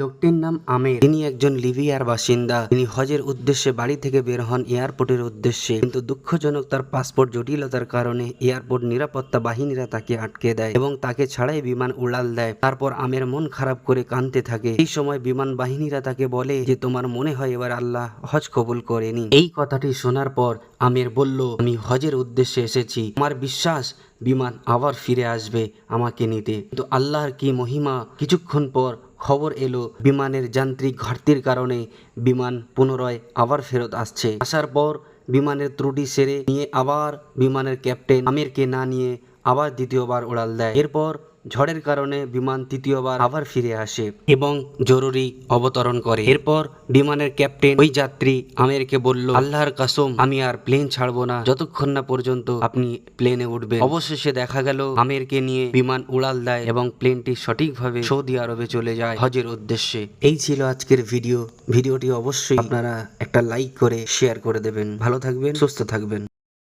লোকটির নাম আমের। তিনি একজন লিবিয়ার বাসিন্দা। তিনি হজের উদ্দেশ্যে বাড়ি থেকে বের হন এয়ারপোর্টের উদ্দেশ্যে। কিন্তু দুঃখজনক তার পাসপোর্ট জটিলতার কারণে এয়ারপোর্ট নিরাপত্তা বাহিনীরা তাকে আটকে দেয় এবং তাকে ছাড়াই বিমান উড়াল দেয়। তারপর আমের মন খারাপ করে কাঁদতে থাকে। এই সময় বিমান বাহিনীরা তাকে বলে যে, তোমার মনে হয় এবার আল্লাহ হজ কবুল করেনি এই কথাটি শোনার পর আমের বলল, আমি হজের উদ্দেশ্যে এসেছি। আমার বিশ্বাস, বিমান আবার ফিরে আসবে আমাকে নিতে। কিন্তু আল্লাহর কি মহিমা, কিছুক্ষণ পর খবর এলো, বিমানের যান্ত্রিক ঘাটতির কারণে বিমান পুনরায় আবার ফেরত আসছে। আসার পর বিমানের ত্রুটি সেরে নিয়ে আবার বিমানের ক্যাপ্টেন আমিরকে না নিয়ে আবার দ্বিতীয়বার উড়াল দেয়। এরপর ঝড়ের কারণে বিমান তৃতীয়বার আবার ফিরে আসে এবং জরুরি অবতরণ করে। এরপর বিমানের ক্যাপ্টেন ওই যাত্রী আমিরকে বলল, আল্লাহর কাসম, আমি আর প্লেন ছাড়বো না। যতক্ষণ না পর্যন্ত আপনি প্লেনে উঠবেন। অবশেষে দেখা গেল, আমিরকে নিয়ে বিমান উড়াল দেয় এবং প্লেনটি সঠিকভাবে সৌদি আরবে চলে যায় হজের উদ্দেশ্যে। এই ছিল আজকের ভিডিও। ভিডিওটি অবশ্যই আপনারা একটা লাইক করে, শেয়ার করে দেবেন। ভালো থাকবেন, সুস্থ থাকবেন।